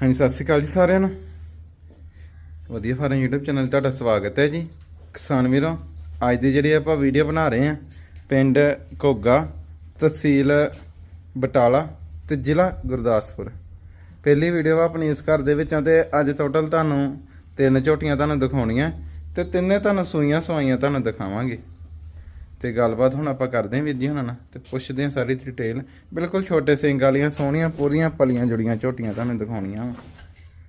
ਹਾਂਜੀ, ਸਤਿ ਸ਼੍ਰੀ ਅਕਾਲ ਜੀ ਸਾਰਿਆਂ ਨੂੰ। ਵਧੀਆ ਫਾਰਮ YouTube ਚੈਨਲ 'ਤੇ ਤੁਹਾਡਾ ਸਵਾਗਤ ਹੈ ਜੀ। ਕਿਸਾਨ ਵੀਰੋ, ਅੱਜ ਦੀ ਜਿਹੜੀ ਆਪਾਂ ਵੀਡੀਓ ਬਣਾ ਰਹੇ ਹਾਂ, ਪਿੰਡ ਘੋਗਾ, ਤਹਿਸੀਲ ਬਟਾਲਾ ਤੇ ਜ਼ਿਲ੍ਹਾ ਗੁਰਦਾਸਪੁਰ। ਪਹਿਲੀ ਵੀਡੀਓ ਆਪਣੀ ਇਸ ਘਰ ਦੇ ਵਿੱਚੋਂ ਤੇ ਅੱਜ ਟੋਟਲ ਤੁਹਾਨੂੰ ਤਿੰਨ ਝੋਟੀਆਂ ਤੁਹਾਨੂੰ ਦਿਖਾਉਣੀਆਂ ਤੇ ਤਿੰਨੇ ਤੁਹਾਨੂੰ ਸੂਈਆਂ ਸਵਾਈਆਂ ਤੁਹਾਨੂੰ ਦਿਖਾਵਾਂਗੇ। ਤੇ ਗੱਲਬਾਤ ਹੁਣ ਆਪਾਂ ਕਰਦੇ ਹਾਂ ਵੀਰ ਜੀ ਹੁਣਾਂ ਨਾਲ ਤੇ ਪੁੱਛਦੇ ਹਾਂ ਸਾਰੀ ਡਿਟੇਲ ਬਿਲਕੁਲ ਛੋਟੇ ਸਿੰਘ ਵਾਲੀਆਂ, ਸੋਹਣੀਆਂ, ਪੂਰੀਆਂ, ਪਲੀਆਂ ਜੁੜੀਆਂ ਝੋਟੀਆਂ ਤੁਹਾਨੂੰ ਦਿਖਾਉਣੀਆਂ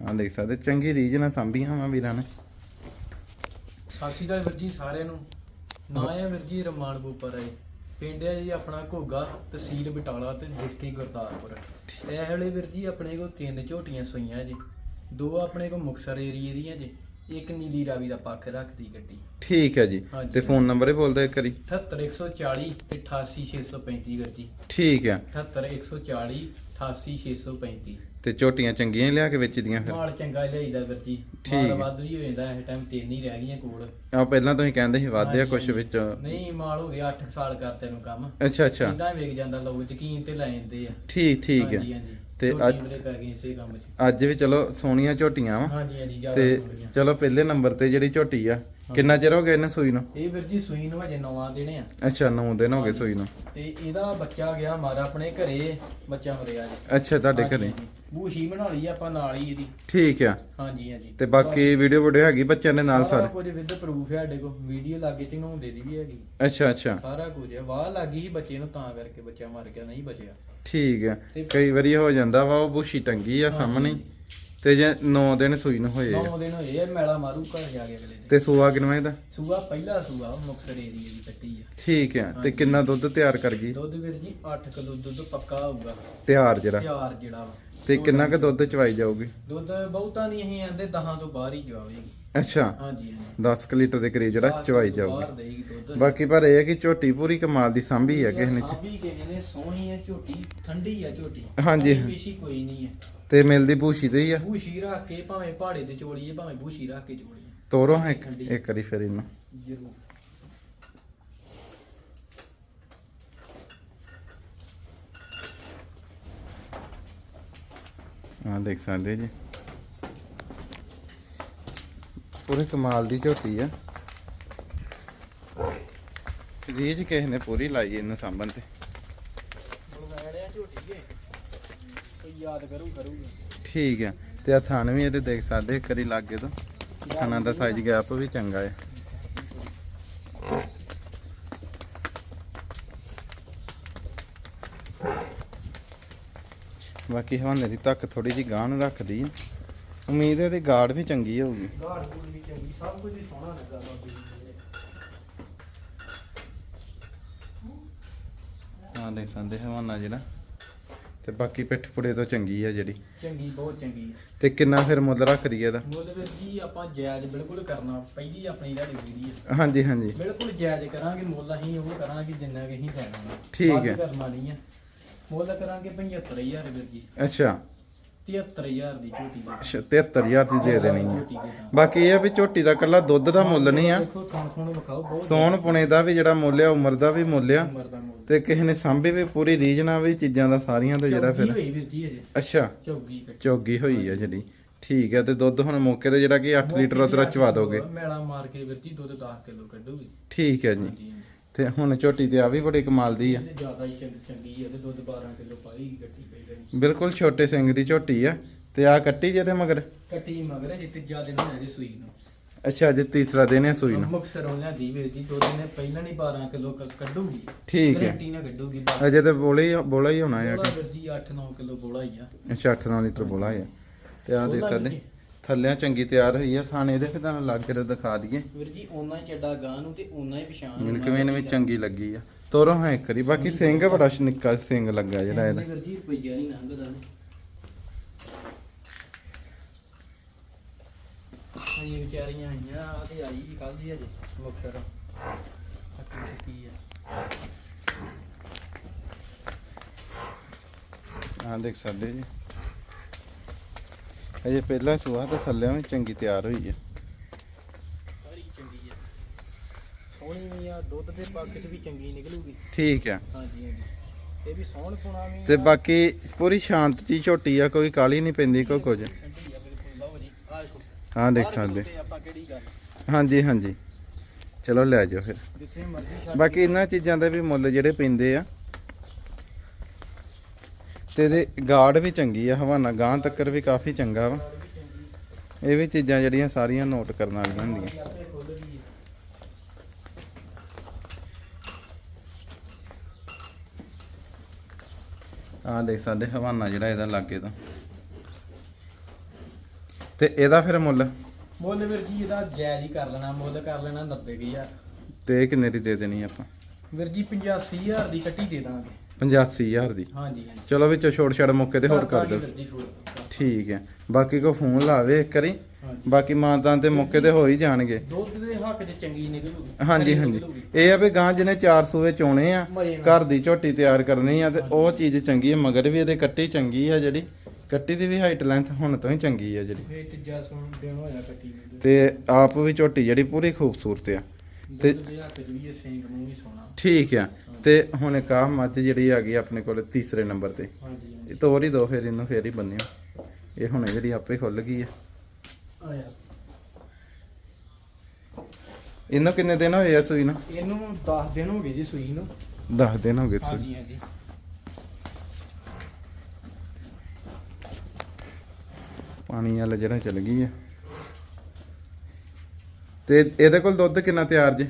ਆ ਦੇਖ ਸਕਦੇ, ਚੰਗੀ ਰੀਝ ਨਾਲ ਸਾਂਭੀਆਂ ਵਾ ਵੀਰਾਂ ਨੇ। ਸਤਿ ਸ਼੍ਰੀ ਅਕਾਲ ਵੀਰ ਜੀ ਸਾਰਿਆਂ ਨੂੰ। ਨਾਂ ਹੈ ਵੀਰ ਜੀ ਰਮਾਨ ਬੂਪਰ ਹੈ। ਪਿੰਡ ਹੈ ਜੀ ਆਪਣਾ ਘੋਗਾ ਤਹਿਸੀਲ ਬਟਾਲਾ ਤੇ ਡਿਸਟ੍ਰਿਕਟ ਗੁਰਦਾਸਪੁਰ। ਇਹ ਵੇਲੇ ਵੀਰ ਜੀ ਆਪਣੇ ਕੋਲ ਤਿੰਨ ਝੋਟੀਆਂ ਸੋਈਆਂ ਜੀ। ਦੋ ਆਪਣੇ ਕੋਲ ਮੁਕਸਰ ਏਰੀਏ ਦੀਆਂ ਜੀ। ਇੱਕ ਨੀਲੀ ਰਾਵੀ ਦਾ ਪੱਖ ਰੱਖਦੀ ਗੱਡੀ। ਠੀਕ ਹੈ ਜੀ। ਹਾਂਜੀ। ਤੇ ਫੋਨ ਨੰਬਰ ਹੀ ਬੋਲ ਦਿਓ ਇੱਕ ਵਾਰੀ। 78140 ਤੇ 88635 ਵੀਰ ਜੀ ਠੀਕ ਆ 78140 88635 ਤੇ ਝੋਟੀਆਂ ਚੰਗੀਆਂ ਹੀ ਲਿਆ ਕੇ ਵੇਚਦੀਆਂ ਫਿਰ? ਮਾਲ ਚੰਗਾ ਲਿਆਈਦਾ ਵੀਰ ਜੀ। ਠੀਕ। ਮਾਲ ਹੈ। ਵੱਧ ਵੀ ਹੋ ਜਾਂਦਾ ਇਸ ਟਾਈਮ ਤਿੰਨ ਹੀ ਰਹਿ ਗਈਆਂ ਕੋਲ। ਆ ਪਹਿਲਾਂ ਤੁਸੀਂ ਕਹਿੰਦੇ ਸੀ ਵਾਧਿਆ ਹਾਂਜੀ, ਕੁਛ ਹਾਂਜੀ। ਵਿੱਚ। ਨਹੀਂ ਮਾਲ ਹੋ ਗਿਆ 8 ਸਾਲ ਕਰਤੇ ਨੂੰ ਕੰਮ। ਅੱਛਾ ਅੱਛਾ। ਇਦਾਂ ਵੇਖ ਜਾਂਦਾ ਲੋਕ ਯਕੀਨ ਤੇ ਲੈ ਜਾਂਦੇ ਆ। ਠੀਕ ਠੀਕ ਹੈ। ਹਾਂਜੀ ਹਾਂਜੀ। ਤੇ ਅੱਜ- ਅੱਜ ਪੈ ਗਏ ਇਸੇ ਕੰਮ 'ਚ। ਅੱਜ ਵੀ ਚਲੋ ਸੋਹਣੀਆਂ ਝੋਟੀਆਂ ਵਾ। ਹਾਂਜੀ ਹਾਂਜੀ ਜ਼ਿਆਦਾ ਤੇ ਸੋਹਣੀਆਂ। ਚਲੋ ਪਹਿਲੇ ਨੰਬਰ ਤੇ ਜਿਹੜੀ ਝੋਟੀ ਆ ਕਿੰਨਾ ਚਿਰ ਹੋ ਗਿਆ ਇਹਨੂੰ ਸੂਈ ਨੂੰ? ਇਹ ਵੀਰ ਜੀ ਸੂਈ ਨੂੰ ਹਜੇ ਨਵਾਂ ਦੇਣੇ ਆ। ਅੱਛਾ 9 ਦਿਨ ਹੋ ਗਏ ਸੂਈ ਨੂੰ। ਤੇ ਇਹਦਾ ਬੱਚਾ ਗਿਆ ਮਾਰਾ ਆਪਣੇ ਘਰੇ ਬੱਚਾ ਮਰਿਆ ਜੀ। ਅੱਛਾ ਤੁਹਾਡੇ ਹਾਂਜੀ, ਘਰੇ? ਹਾਂਜੀ। ਬੂਸ਼ੀ ਬਣਾ ਲਈ ਆਪਾਂ ਨਾਲ ਹੀ ਇਹਦੀ। ਠੀਕ ਆ। ਹਾਂਜੀ ਹਾਂਜੀ। ਤੇ ਬਾਕੀ ਵੀਡੀਓ ਵੀਡੀਓ ਹੈਗੀ ਬੱਚਿਆਂ ਦੇ ਨਾਲ ਸਾਰਾ ਸਾਰੇ? ਕੁਝ ਵਿਦ ਪ੍ਰੂਫ ਹੈ ਸਾਡੇ ਕੋਲ। ਵੀਡੀਓ ਲਾਗੇ ਚੰਗਾਉਂਦੇ ਦੀ ਵੀ ਹੈਗੀ। ਅੱਛਾ ਅੱਛਾ। ਸਾਰਾ ਕੁਝ ਹੈ। ਵਾਹ ਲੱਗੀ ਸੀ ਬੱਚੇ ਨੂੰ ਤਾਂ ਕਰਕੇ ਬੱਚਾ ਮਰ ਗਿਆ ਨਹੀਂ ਬਚਿਆ। ਠੀਕ ਆ। ਕਈ ਵਾਰੀ ਹੋ ਜਾਂਦਾ ਵਾ ਉਹ ਬੁਸ਼ੀ ਟੰਗੀ ਆ ਸਾਹਮਣੇ। ਹੀ। ਤੇ ਜੇ 9 ਦਿਨ ਸੂਈ ਨੂੰ ਹੋਏ ਆ। ਨੌ ਦਿਨ ਹੋਏ ਆ ਮੈਲਾ ਮਾਰੂ ਘਰ ਜਾ ਕੇ ਅਗਲੇ ਦਿਨ। ਤੇ ਸੂਆ ਕਿਨਵੇਂ ਦਾ ਸੂਆ ਪਹਿਲਾ ਸੂਆ ਮੁਕਸਰ ਏਰੀਏ ਦੀ ਕੱਟੀ ਆ। ਠੀਕ ਆ ਤੇ। ਕਿੰਨਾ ਦੁੱਧ ਤਿਆਰ ਕਰ ਗਈ? ਦੁੱਧ ਵੀਰ ਜੀ 8 ਕਿਲੋ ਦੁੱਧ ਪੱਕਾ ਹੋਊਗਾ। ਤਿਆਰ ਜਿਹੜਾ। ਤਿਆਰ ਜਿਹੜਾ ਵਾ। ਤੇ ਕਿੰਨਾ ਕੁ ਦੁੱਧ ਚਵਾਈ ਜਾਊਗੀ? ਦੁੱਧ ਬਹੁਤਾ ਨਹੀਂ ਅਸੀਂ ਆਂਦੇ 10 ਤੋਂ ਬਾਹਰ ਹੀ ਜਾਵੇਗੀ ਅੱਛਾ। ਹਾਂਜੀ ਹਾਂਜੀ। 10 ਕੁ ਲੀਟਰ ਦੇ ਕਰੀਬ ਜਿਹੜਾ ਚਵਾਈ ਬਾਹਰ ਜਾਊਗੀ। ਦੇਗੀ ਦੁੱਧ। ਬਾਕੀ ਪਰ ਇਹ ਹੈ ਕਿ ਝੋਟੀ ਪੂਰੀ ਕਮਾਲ ਦੀ ਸਾਂਭੀ ਹੈ ਕਿਸੇ ਨੇ ਚ- ਸਾਬੀ ਕੇ ਨੇ ਸੋਹਣੀ ਹੈ ਝੋਟੀ ਠੰਡੀ ਹੈ ਝੋਟੀ। ਹਾਂਜੀ। ਕੋਈ ਕੋਈ ਨਹੀਂ ਹੈ ਤੇ ਮਿਲਦੀ ਬੂਸ਼ੀ ਤੇ ਹੀ ਆ। ਬੂਸ਼ੀ ਰੱਖ ਕੇ ਭਾਵੇਂ ਪਹਾੜੇ ਤੇ ਚੋੜੀਏ ਭਾਵੇਂ ਬੂਸ਼ੀ ਰੱਖ ਕੇ ਚੋੜੀਏ। ਤੋਰੋ ਹਾਂ ਇੱਕ ਇੱਕ ਵਾਰੀ ਫਿਰ ਇਹਨੂੰ। ਜ਼ਰੂਰ। ਹਾਂ ਦੇਖ ਸਕਦੇ ਜੀ। ਪੂਰੇ ਕਮਾਲ ਦੀ ਝੋਟੀ ਆ। ਰੀਜ ਕਿਸੇ ਨੇ ਪੂਰੀ ਲਾਈ ਇਹਨੂੰ ਸਾਂਭਣ ਤੇ ਬਲਗਾੜਿਆ ਝੋਟੀ ਹੈ ਕੋਈ ਯਾਦ ਕਰੂ ਕਰੂਗਾ ਠੀਕ ਆ। ਤੇ ਆ ਥਣ ਵੀ ਇਹਦੇ ਦੇਖ ਸਕਦੇ ਇੱਕ ਵਾਰੀ ਲਾਗੇ ਤੋਂ। ਥਣਾਂ ਦਾ ਸਾਈਜ਼ ਗੈਪ ਵੀ ਚੰਗਾ ਹੈ ਬਾਕੀ ਹਵਾਨੇ ਦੀ ਤੱਕ ਥੋੜੀ ਜੀ ਗਾਂ ਨੂੰ ਰੱਖਦੀ ਆ। ਉਮੀਦ ਹੈ ਤੇ ਗਾਰਡ ਵੀ ਚੰਗੀ ਹੋਊਗੀ। ਗੂੜ ਵੀ ਚੰਗੀ ਸਭ ਕੁਝ ਹੀ ਸੋਹਣਾ ਲੱਗਾ ਬਾਬੇ ਜੀ ਹਾਂ ਦੇਖ ਸਕਦੇ ਹਵਾਨਾ ਜਿਹੜਾ। ਤੇ ਬਾਕੀ ਪਿੱਠ ਪੁੜੇ ਤੋਂ ਚੰਗੀ ਆ ਜਿਹੜੀ। ਚੰਗੀ ਬਹੁਤ ਚੰਗੀ। ਹੈ ਤੇ ਕਿੰਨਾ ਫਿਰ ਮੁੱਲ ਰੱਖਦੀ ਆ ਇਹਦਾ? ਮੁੱਲ ਵੀਰ ਜੀ ਆਪਾਂ ਜਾਇਜ਼ ਬਿਲਕੁਲ ਕਰਨਾ ਪਹਿਲੀ ਆਪਣੀ ਤੁਹਾਡੀ ਵੀਡੀਓ ਹਾਂਜੀ ਹਾਂਜੀ। ਬਿਲਕੁਲ ਜਾਇਜ਼ ਕਰਾਂਗੇ ਮੁੱਲ ਅਸੀਂ ਉਹ ਕਰਾਂਗੇ ਜਿੰਨਾ ਕਿ ਅਸੀਂ ਲੈਣਾ ਵਾ। ਠੀਕ ਹੈ। ਕਰਨਾ ਨਹੀਂ ਆ। ਮੁੱਲ ਕਰਾਂਗੇ 75000 ਵੀਰ ਜੀ। ਅੱਛਾ। 73000 ਦੀ ਝੋਟੀ ਦਾ। ਅੱਛਾ 73000 ਦੀ ਦੇ ਦੇਣੀ ਆ। ਦਾਮ। ਬਾਕੀ ਇਹ ਆ ਵੀ ਝੋਟੀ ਦਾ ਕੱਲਾ ਦੁੱਧ ਦਾ ਮੁੱਲ ਨਹੀਂ ਆ। ਸੋਨ ਪੁਣੇ ਦਾ ਵੀ ਜਿਹੜਾ ਮੁੱਲ ਆ ਉਮਰ ਦਾ ਵੀ ਮੁੱਲ ਆ। ਤੇ ਕਿਸੇ ਨੇ ਸਾਂਭੇ ਵੀ ਪੂਰੀ ਰੀਝ ਨਾਲ ਵੀ ਚੀਜ਼ਾਂ ਦਾ ਸਾਰੀਆਂ ਦਾ ਜਿਹੜਾ ਫਿਰ ਹੋਈ ਵੀਰ ਜੀ ਅਜੇ ਅੱਛਾ। ਚੌਗੀ ਕੱਟੀ। ਚੋਗੀ ਹੋਈ ਆ ਜਿਹੜੀ। ਠੀਕ ਆ ਤੇ ਦੁੱਧ ਹੁਣ ਮੌਕੇ ਤੇ ਜਿਹੜਾ ਕਿ 8 ਲੀਟਰ ਉਤਰਾ ਚਵਾ ਦੋਗੇ। ਮੈਲਾ ਮਾਰ ਕੇ ਵੀਰ ਜੀ ਦੁੱਧ 10 ਕਿਲੋ ਕੱਢੂਗੀ। ਠੀਕ ਹੈ ਜੀ। ਤੇ ਹੁਣ ਝੋਟੀ ਤੇ ਆ ਵੀ ਬੜੀ ਕਮਾਲ ਦੀ ਆ। ਇਹਦੇ ਜ਼ਿਆਦਾ ਹੀ ਚੰਗ- ਚੰਗੀ ਹੈ ਤੇ ਦੁੱਧ 12 ਕਿਲੋ ਪਾਈ ਕੱਟੀ ਪਈ ਕਰੀ ਬਿਲਕੁਲ ਛੋਟੇ ਸਿੰਘ ਦੀ ਝੋਟੀ ਆ। ਤੇ ਆ ਕੱਟੀ ਜਿਹਦੇ ਮਗਰ? ਕੱਟੀ ਮਗਰ ਜੇ ਤੀਜਾ ਦਿਨ ਹੋਇਆ ਜੀ ਸੂਈ ਨੂੰ। ਅੱਛਾ ਅੱਜ ਤੀਸਰਾ ਦਿਨ ਹੈ ਸੂਈ ਨੂੰ। ਮੁਕਸਰ ਉਹਨਾਂ ਦੀ ਵੀਰ ਜੀ ਦੋ ਦਿਨ ਪਹਿਲਾਂ ਨਹੀਂ 12 ਕਿਲੋ ਕੱਢੂਗੀ ਠੀਕ ਹੈ। ਗਰੰਟੀ ਨਾਲ ਕੱਢੂਗੀ ਬਸ ਅਜੇ ਤੇ ਬੋਲੇ ਹੀ ਬੋਲਾ ਹੀ ਹੋਣਾ ਬੋਲਾ ਵੀਰ ਜੀ 8-9 ਕਿਲੋ ਬੋਲਾ ਹੀ ਆ। ਅੱਛਾ 8-9 ਲੀਟਰ ਬੋਲਾ ਆ। ਤੇ ਆ ਦੇਖ ਬੋਲਾ ਸਕਦੇ। ਥੱਲਿਆਂ ਚੰਗੀ ਤਿਆਰ ਹੋਈ ਆ ਥਾਣੇ ਦੇ ਫਿਰ ਤੁਹਾਨੂੰ ਲੱਗ ਕੇ ਦਿਖਾ ਦਈਏ। ਵੀਰ ਜੀ ਉਹਨਾਂ ਹੀ ਚੱਡਾ ਗਾਂ ਨੂੰ ਤੇ ਉਹਨਾਂ ਹੀ ਪਛਾਣ ਮਿਲਕ ਵੇਨ ਵੀ ਚੰਗੀ ਲੱਗੀ ਆ। ਤੋਰੋ ਹਾਂ ਇੱਕ ਵਾਰੀ ਬਾਕੀ ਸਿੰਘ ਬੜਾ ਨਿੱਕਾ ਸਿੰਘ ਲੱਗਾ ਜਿਹੜਾ ਇਹਦਾ। ਵੀਰ ਜੀ ਰੁਪਈਆ ਨਹੀਂ ਲੰਘਦਾ। ਇਹ ਵਿਚਾਰੀਆਂ ਆਈਆਂ ਆ ਤੇ ਆਈ ਕੱਲ ਦੀ ਅਜੇ ਮੁਕਸਰ ਹੱਕੀ ਸੱਕੀ ਆ। ਆ ਦੇਖ ਸਕਦੇ ਜੀ। ਅਜੇ ਪਹਿਲਾ ਸੁਆ ਤੇ ਥੱਲਿਆਂ ਵੀ ਚੰਗੀ ਤਿਆਰ ਹੋਈ ਆ। ਸਾਰੀ ਚੰਗੀ ਆ। ਸੋਹਣੀ ਆ ਦੁੱਧ ਦੇ 'ਚ ਵੀ ਚੰਗੀ ਨਿਕਲੂਗੀ। ਠੀਕ ਆ। ਹਾਂਜੀ ਹਾਂਜੀ। ਇਹ ਵੀ ਸੌਣ ਪੁਣਾ ਵੀ ਤੇ ਬਾਕੀ ਪੂਰੀ ਸ਼ਾਂਤ ਜੀ ਝੋਟੀ ਆ ਕੋਈ ਕਾਲੀ ਨਹੀਂ ਪੈਂਦੀ ਕੋਈ ਕੁਝ ਠੰਡੀ ਆ ਬਿਲਕੁਲ ਲਓ ਜੀ ਆ ਦੇਖੋ ਹਾਂ ਦੇਖ ਸਕਦੇ। ਤੇ ਆਪਾਂ ਕਿਹੜੀ ਗੱਲ? ਹਾਂਜੀ ਹਾਂਜੀ। ਚਲੋ ਲੈ ਜਾਓ ਫਿਰ। ਜਿੱਥੇ ਮਰਜ਼ੀ ਛੱਡ ਬਾਕੀ ਇਹਨਾਂ ਚੀਜ਼ਾਂ ਦੇ ਵੀ ਮੁੱਲ ਜਿਹੜੇ ਪੈਂਦੇ ਆ ਤੇ ਇਹਦੇ ਗਾਰਡ ਵੀ ਚੰਗੀ ਆ ਹਵਾਨਾ ਗਾਂ ਤੱਕਰ ਵੀ ਕਾਫੀ ਚੰਗਾ ਵਾ। ਇਹ ਵੀ ਚੀਜ਼ਾਂ ਜਿਹੜੀਆਂ ਸਾਰੀਆਂ ਨੋਟ ਕਰਨ ਵਾਲੀਆਂ ਹੁੰਦੀਆਂ। ਆਹ ਦੇਖ ਸਕਦੇ ਹਵਾਨਾ ਜਿਹੜਾ ਇਹਦਾ ਲਾਗੇ ਤੋਂ। ਤੇ ਇਹਦਾ ਫਿਰ ਮੁੱਲ? ਮੁੱਲ ਵੀਰ ਜੀ ਇਹਦਾ ਜਾਇਜ਼ ਹੀ ਕਰ ਲੈਣਾ ਮੁੱਲ ਕਰ ਲੈਣਾ 90000 ਤੇ ਕਿੰਨੇ ਦੀ ਦੇ ਦੇਣੀ ਆਪਾਂ? ਵੀਰ ਜੀ 85000 ਦੀ ਕੱਟੀ ਦੇ ਦਾਂਗੇ। 85000 ਦੀ? ਹਾਂਜੀ ਹਾਂਜੀ। ਚਲੋ ਵਿੱਚੋਂ ਛੋੜ ਛੜ ਮੌਕੇ ਤੇ ਹੋਰ ਕਰ ਦਿਓ। ਵੀਰ ਜੀ ਥੋੜ੍ਹਾ। ਠੀਕ ਹੈ। ਬਾਕੀ ਕੋ ਫੋਨ ਲਾਵੇ ਇੱਕ ਵਾਰੀ। ਬਾਕੀ ਮਾਨਤਾਨ ਤੇ ਮੌਕੇ ਤੇ ਹੋ ਹੀ ਜਾਣਗੇ। ਦੁੱਧ ਦੇ ਹੱਕ 'ਚ ਚੰਗੀ ਨਿਕਲੂਗੀ। ਹਾਂਜੀ ਹਾਂਜੀ। ਇਹ ਆ ਵੀ ਗਾਂ ਜਿਹਨੇ 4 ਸੂਏ ਚੋਣੇ ਆ। ਘਰ ਦੀ ਝੋਟੀ ਤਿਆਰ ਕਰਨੀ ਆ ਤੇ ਉਹ ਚੀਜ਼ ਚੰਗੀ ਹੈ ਮਗਰ ਵੀ ਇਹਦੇ ਕੱਟੀ ਚੰਗੀ ਆ ਜਿਹੜੀ। ਕੱਟੀ ਦੀ ਵੀ ਹਾਈਟ ਲੈਂਥ ਹੁਣ ਤੋਂ ਹੀ ਚੰਗੀ ਆ ਜਿਹੜੀ। ਫੇਰ ਤੀਜਾ ਸੁਣ ਦੇਣ ਹੋਇਆ ਕੱਟੀ ਨੂੰ ਤੇ ਆਪ ਵੀ ਝੋਟੀ ਜਿਹੜੀ ਪੂਰੀ ਖੂਬਸੂਰਤ ਆ। ਤੇ- 'ਚ ਵੀ ਇਹ ਵੀ ਠੀਕ ਆ। ਤੇ ਹੁਣ ਇੱਕ ਆਹ ਮੱਝ ਜਿਹੜੀ ਆ ਗਈ ਆਪਣੇ ਕੋਲ ਤੀਸਰੇ ਨੰਬਰ ਤੇ। ਹਾਂਜੀ ਇਹ ਤੋਰ ਹੀ ਦੋ ਫਿਰ ਇਹਨੂੰ ਫੇਰ ਹੀ ਬੰਨਿਓ। ਇਹ ਹੁਣ ਜਿਹੜੀ ਆਪੇ ਖੁੱਲ ਗਈ ਆ। ਆਇਆ। ਇਹਨੂੰ ਕਿੰਨੇ ਦਿਨ ਹੋਏ ਆ ਸੂਈ ਨੂੰ? ਇਹਨੂੰ 10 ਦਿਨ ਹੋ ਗਏ ਜੀ ਸੂਈ ਨੂੰ। 10 ਦਿਨ ਹੋ ਗਏ ਸੂਈ। ਹਾਂਜੀ ਹਾਂਜੀ। ਪਾਣੀ ਵਾਲਾ ਜਿਹੜਾ ਚੱਲ ਗਈ ਆ। ਤੇ ਇਹਦੇ ਕੋਲ ਦੁੱਧ ਕਿੰਨਾ ਤਿਆਰ ਜੇ?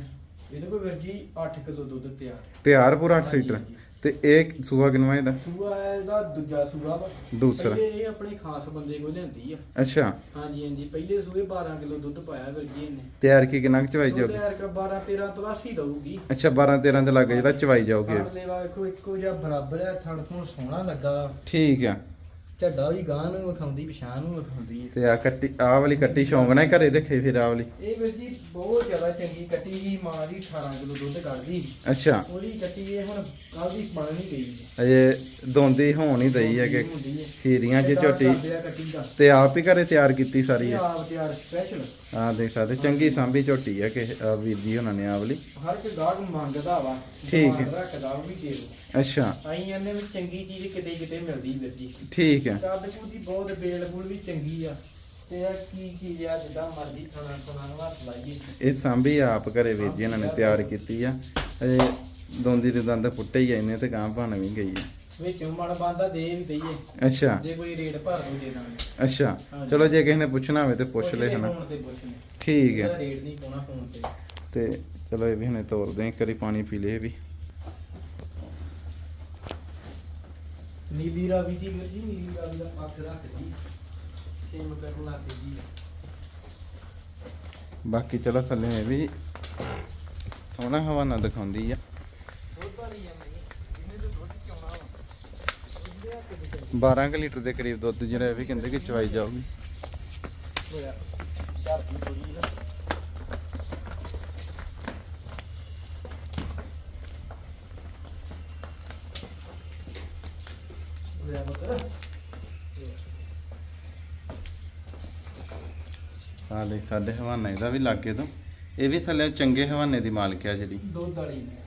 ਇਹਦੇ ਕੋਲ ਵੀਰ ਜੀ 8 ਕਿਲੋ ਦੁੱਧ ਤਿਆਰ ਤਿਆਰ ਪੂਰਾ 8 ਹਾਂਜੀ, ਲੀਟਰ। ਤੇ ਇਹ ਸੂਆ ਕਿੰਨਵਾ ਇਹਦਾ? ਸੂਆ ਇਹਦਾ ਦੂਜਾ ਸੂਆ ਵਾ। ਦੂਸਰਾ। ਪਹਿਲੇ ਇਹ ਆਪਣੇ ਖਾਸ ਬੰਦੇ ਕੋਲ ਲਿਆਂਦੀ ਆ। ਅੱਛਾ। ਹਾਂਜੀ ਹਾਂਜੀ। ਪਹਿਲੇ ਸੂਏ 12 ਕਿਲੋ ਦੁੱਧ ਪਾਇਆ ਵੀਰ ਜੀ ਇਹਨੇ। ਤਿਆਰ ਕੀ ਕਿੰਨਾ ਕੁ ਚਵਾਈ ਦੁੱਧ ਜਾਊਗੀ? ਤਿਆਰ ਕਰ 12 13 ਪਲੱਸ ਹੀ ਦਊਗੀ। ਅੱਛਾ 12 13 ਦੇ ਲਾਗੇ ਜਿਹੜਾ ਚਵਾਈ ਜਾਊਗੀ। ਖਾਣ ਲੈਵਾ ਵੇਖੋ ਇੱਕੋ ਜਿਹਾ ਬਰਾਬਰ ਹੈ। ਥਣ ਥਣ ਸੋਹਣਾ ਲੱਗਾ। ਠੀਕ ਆ। ਝੱਡਾ ਵੀ ਗਾਂ ਨੂੰ ਵਿਖਾਉਂਦੀ ਪਛਾਣ ਨੂੰ ਵਿਖਾਉਂਦੀ ਹੈ। ਤੇ ਆ ਕੱਟੀ ਆਹ ਵਾਲੀ ਕੱਟੀ ਸ਼ੌਂਕ ਨਾਲ ਹੀ ਘਰੇ ਰੱਖੇ ਫਿਰ ਆਹ ਵਾਲੀ? ਇਹ ਵੀਰ ਜੀ ਬਹੁਤ ਜ਼ਿਆਦਾ ਚੰਗੀ ਕੱਟੀ ਸੀ ਮਾਂ ਦੀ 18 ਕਿਲੋ ਦੁੱਧ ਕੱਢਦੀ ਅੱਛਾ। ਉਹਦੀ ਕੱਟੀ ਇਹ ਹੁਣ ਕੱਲ ਦੀ ਬਣ ਨਹੀਂ ਗਈ। ਅਜੇ ਦੋਂਦੀ ਹੋਣ ਹੀ ਦਈ ਹੈ ਕਿ ਹੁੰਦੀ ਹੈ। ਖੀਰੀਆਂ ਚ ਏਦਾਂ ਝੋਟੀ। ਕਰਦੇ ਆ ਕੱਟੀ ਦਾ। ਤੇ ਆਪ ਹੀ ਘਰੇ ਤਿਆਰ ਕੀਤੀ ਸਾਰੀ ਇਹ? ਆ ਆਪ ਤਿਆਰ ਸਪੈਸ਼ਲ ਆਹ ਦੇਖ ਸਕਦੇ ਚੰਗੀ ਸਾਂਭੀ ਝੋਟੀ ਆ ਕਿ ਵੀਰ ਜੀ ਉਹਨਾਂ ਨੇ ਆਹ ਵਾਲੀ। ਹਰ ਇੱਕ ਗਾਹਕ ਮੰਗਦਾ ਵਾ ਠੀਕ ਹੈ। ਡਿਮਾਂਡ ਰੱਖਦਾ ਉਹ ਵੀ ਦੇ ਦੋ। ਅੱਛਾ। ਆਈ ਇਹਨੇ ਵੀ ਚੰਗੀ ਚੀਜ਼ ਕਿਤੇ ਕਿਤੇ ਮਿਲਦੀ ਵੀਰ ਜੀ ਠੀਕ ਹੈ। ਕੱਦ ਕੁਦੀ ਬਹੁਤ ਬੇਲ ਬੁਲ ਵੀ ਚੰਗੀ ਆ। ਤੇ ਆ ਕੀ ਚੀਜ਼ ਆ ਜਿੱਦਾਂ ਮਰਜ਼ੀ ਖਾਣਾ ਖਾਣਾ ਨੂੰ ਹੱਥ ਲਾਈਏ। ਇਹ ਸਾਂਭੀ ਆਪ ਘਰੇ ਵੀਰ ਜੀ ਇਹਨਾਂ ਨੇ ਤਿਆਰ ਕੀਤੀ ਆ। ਅਜੇ ਦੋਂਦੀ ਦੇ ਦੰਦ ਪੁੱਟੇ ਹੀ ਤੇ ਵੀ ਗਈ ਆ। ਵਿੱਚੋਂ ਮਨ ਬੰਦਾ ਦੇ ਵੀ ਦਈਏ। ਅੱਛਾ। ਜੇ ਕੋਈ ਰੇਟ ਭਰ ਦੋ ਦੇ ਦਾਂਗੇ ਅੱਛਾ। ਹਾਂਜੀ। ਚਲੋ ਜੇ ਕਿਸੇ ਨੇ ਪੁੱਛਣਾ ਹੋਵੇ ਤੇ ਪੁੱਛ ਲੈ ਹਨਾ। ਫੋਨ ਤੇ ਪੁੱਛ ਲੈ। ਠੀਕ ਹੈ। ਰੇਟ ਨਹੀਂ ਪਾਉਣਾ ਫੋਨ ਤੇ। ਤੇ ਚਲੋ ਇਹ ਵੀ ਹੁਣੇ ਤੋਰਦੇ ਆ ਇੱਕ ਵਾਰੀ ਪਾਣੀ ਪੀ ਲੇ ਇਹ ਵੀ। ਨੀਲੀ ਰਾਵੀ ਦੀ ਵੀਰ ਜੀ ਨੀਲੀ ਰਾਵੀ ਦਾ ਪੱਖ ਰੱਖਦੀ ਸੇਮ ਕਰਨ ਲੱਗ ਜੀ। ਬਾਕੀ ਚਲੋ ਥੱਲੇ ਇਹ ਵੀ ਸੋਹਣਾ ਹਵਾਨਾ ਦਿਖਾਉਂਦੀ ਆ। ਦੁੱਧ ਵਾਲੀ ਆ ਮੈਂ ਇਹਨੇ ਤੇ ਦੁੱਧ ਚੋਣਾ ਵਾ। ਉਹਦੇ ਹੱਥ ਤੇ ਚੱਲੀ 12 ਕੁ ਲੀਟਰ ਦੇ ਕਰੀਬ ਦੁੱਧ ਜਿਹੜਾ ਇਹ ਵੀ ਕਹਿੰਦੇ ਕਿ ਚਵਾਈ ਜਾਊਗੀ। ਹੋਇਆ ਧਰਤੀ ਥੋੜੀ ਆ ਦੇਖ ਸਾਡੇ ਹਵਾਨਾ ਇਹਦਾ ਵੀ ਲਾਗੇ ਤੋਂ। ਇਹ ਵੀ ਥੱਲੇ ਚੰਗੇ ਹਵਾਨੇ ਦੀ ਮਾਲਕ ਆ ਜਿਹੜੀ। ਦੁੱਧ ਵਾਲੀ ਨੇ।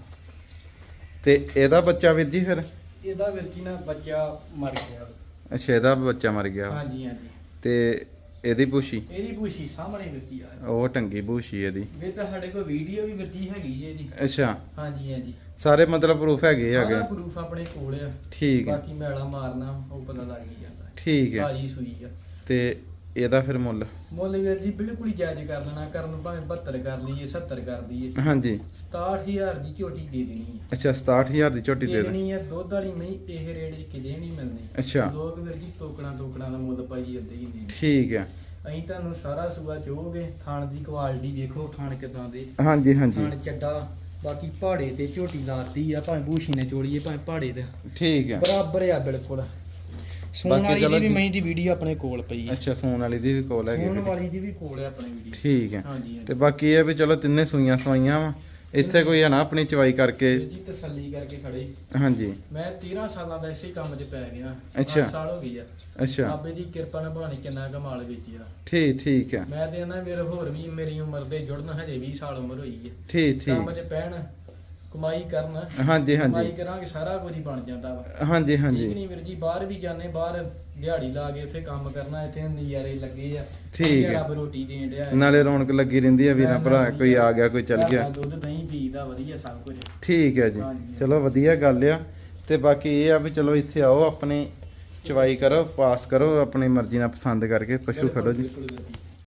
ਤੇ ਇਹਦਾ ਬੱਚਾ ਵੀਰ ਜੀ ਫਿਰ? ਇਹਦਾ ਵੀਰ ਜੀ ਨਾ ਬੱਚਾ ਮਰ ਗਿਆ। ਅੱਛਾ ਇਹਦਾ ਬੱਚਾ ਮਰ ਗਿਆ। ਹਾਂਜੀ ਹਾਂਜੀ। ਤੇ ਇਹਦੀ ਬੂਸ਼ੀ ਇਹਦੀ ਪੂਛੀ ਸਾਹਮਣੇ ਜੀ ਆ। ਉਹ ਟੰਗੀ ਬੂਸ਼ੀ ਇਹਦੀ। ਵੀ ਤਾਂ ਸਾਡੇ ਕੋਲ ਵੀਡੀਓ ਵੀ ਵੀਰ ਜੀ ਹੈਗੀ ਹੈ ਇਹਦੀ। ਅੱਛਾ। ਹਾਂਜੀ ਹਾਂਜੀ। ਸਾਰੇ ਮਤਲਬ ਪ੍ਰੂਫ ਹੈਗੇ ਹੈਗੇ ਸਾਰਾ ਪ੍ਰੂਫ ਆਪਣੇ ਕੋਲ ਆ। ਠੀਕ ਹੈ ਬਾਕੀ ਮੈਲਾ ਮਾਰਨਾ ਉਹ ਪਤਾ ਲੱਗ ਹੀ ਜਾਂਦਾ। ਠੀਕ ਹੈ ਭਾਜੀ ਸੂਈ ਆ। ਤੇ ਇਹਦਾ ਫਿਰ ਮੁੱਲ। ਮੁੱਲ ਵੀਰ ਜੀ ਬਿਲਕੁਲ ਹੀ ਜਾਇਜ਼ ਕਰ ਲੈਣਾ ਕਰਨ ਭਾਵੇਂ 72 ਕਰ ਲਈਏ 70 ਕਰ ਲਈਏ। ਹਾਂਜੀ। 67000 ਦੀ ਝੋਟੀ ਦੇ ਦੇਣੀ ਹੈ। ਅੱਛਾ 67000 ਦੀ ਝੋਟੀ ਦੇ ਦੇਣੀ ਹੈ ਦੁੱਧ ਵਾਲੀ ਮਹੀਂ ਇਹ ਰੇਟ 'ਚ ਕਿਤੇ ਨਹੀਂ ਮਿਲਣੀ। ਅੱਛਾ। ਲੋਕ ਵੀਰ ਜੀ ਟੋਕਣਾ ਟੋਕਣਾ ਦਾ ਮੁੱਲ ਪਾਈ ਜਾਂਦੇ ਹੀ ਨਹੀਂ। ਠੀਕ ਹੈ। ਅਸੀਂ ਤੁਹਾਨੂੰ ਸਾਰਾ ਸੂਆ ਚੋਗੇ ਥਾਣ ਦੀ ਕੁਆਲਿਟੀ ਵੇਖੋ ਥਾਣ ਕਿਦਾਂ ਦੇ। ਹਾਂਜੀ ਹਾਂਜੀ। ਥਾਣ ਚੱਡਾ ਬਾਕੀ ਪਹਾੜੇ ਤੇ ਝੋਟੀ ਲਾਤੀ ਆ ਭਾਵੇਂ ਬੂਸ਼ੀ ਨੇ ਚੋੜੀਏ ਭਾਵੇਂ ਪਹਾੜੇ ਤੇ। ਠੀਕ ਹੈ। ਬਰਾਬਰ ਆ ਬਿਲਕੁਲ। ਸੂਣ ਬਾਕੀ ਵਾਲੀ ਚਲੋ ਦੀ ਵੀ ਮਹੀਂ ਦੀ ਵੀਡੀਓ ਆਪਣੇ ਕੋਲ ਪਈ ਹੈ ਅੱਛਾ ਸੂਣ ਵਾਲੀ ਦੀ ਵੀ ਕੋਲ ਹੈਗੀ ਸੂਣ। ਵਾਲੀ ਦੀ ਵੀ ਕੋਲ ਹੈ ਆਪਣੇ ਵੀਡੀਓ। ਠੀਕ ਹੈ ਹਾਂਜੀ ਤੇ ਬਾਕੀ ਇਹ ਵੀ ਚਲੋ ਤਿੰਨੇ ਸੂਈਆਂ ਸਵਾਈਆਂ ਵਾ। ਇੱਥੇ ਕੋਈ ਹੈ ਨਾ ਆਪਣੀ ਚਵਾਈ ਕਰਕੇ। ਜੀ ਤਸੱਲੀ ਕਰਕੇ ਖੜੇ। ਹਾਂਜੀ। ਮੈਂ 13 ਸਾਲਾਂ ਦਾ ਇਸੇ ਕੰਮ 'ਚ ਪੈ ਗਿਆ। ਅੱਛਾ। ਸਾਲ ਹੋ ਗਈ ਆ। ਅੱਛਾ। ਬਾਬੇ ਦੀ ਕਿਰਪਾ ਨਾਲ ਬਹਾਨੇ ਕਿੰਨਾ ਕਮਾਲ ਵੇਚਿਆ ਠੀਕ ਠੀਕ ਹੈ ਮੈਂ ਤੇ ਨਾ ਮੇਰੇ ਹੋਰ ਵੀ ਮੇਰੀ ਉਮਰ ਦੇ ਜੁੜਨ ਹਜੇ 20 ਸਾਲ ਉਮਰ ਹੋਈ ਹੈ ਠੀਕ ਕੰਮ ਠੀਕ 'ਚ ਪੈਣ ਕਮਾਈ ਕਰਨ। ਹਾਂਜੀ ਕਮਾਈ ਹਾਂਜੀ ਕਰਾਂਗੇ ਸਾਰਾ ਕੁਝ ਹੀ ਬਣ ਜਾਂਦਾ ਵਾ। ਹਾਂਜੀ ਠੀਕ ਹਾਂਜੀ ਨਹੀਂ ਵੀਰ ਜੀ ਬਾਹਰ ਵੀ ਜਾਂਦੇ ਬਾਹਰ ਦਿਹਾੜੀ ਲਾ ਕੇ ਇੱਥੇ ਕੰਮ ਕਰਨਾ ਇੱਥੇ ਨਜ਼ਾਰੇ ਲੱਗੇ ਆ। ਠੀਕ ਹੈ। ਰੱਬ ਰੋਟੀ ਦੇਣ ਡਿਆ ਨਾਲੇ ਰੌਣਕ ਲੱਗੀ ਰਹਿੰਦੀ ਆ ਵੀਰਾਂ ਭਰਾ ਕੋਈ ਆ। ਗਿਆ ਕੋਈ ਚੱਲ ਗਿਆ। ਦੁੱਧ ਦਹੀਂ ਪੀਦਾ ਵਧੀਆ ਸਭ ਕੁਝ। ਠੀਕ ਹੈ ਜੀ। ਹਾਂਜੀ। ਚਲੋ ਵਧੀਆ ਗੱਲ ਆ। ਤੇ ਬਾਕੀ ਇਹ ਆ ਵੀ ਚਲੋ ਇੱਥੇ ਆਓ ਆਪਣੇ ਚਵਾਈ ਕਰੋ ਪਾਸ ਕਰੋ ਆਪਣੀ ਮਰਜ਼ੀ ਨਾਲ ਪਸੰਦ ਕਰਕੇ ਪਸ਼ੂ ਖੜੋ ਜੀ। ਬਿਲਕੁਲ ਵੀਰ ਜੀ।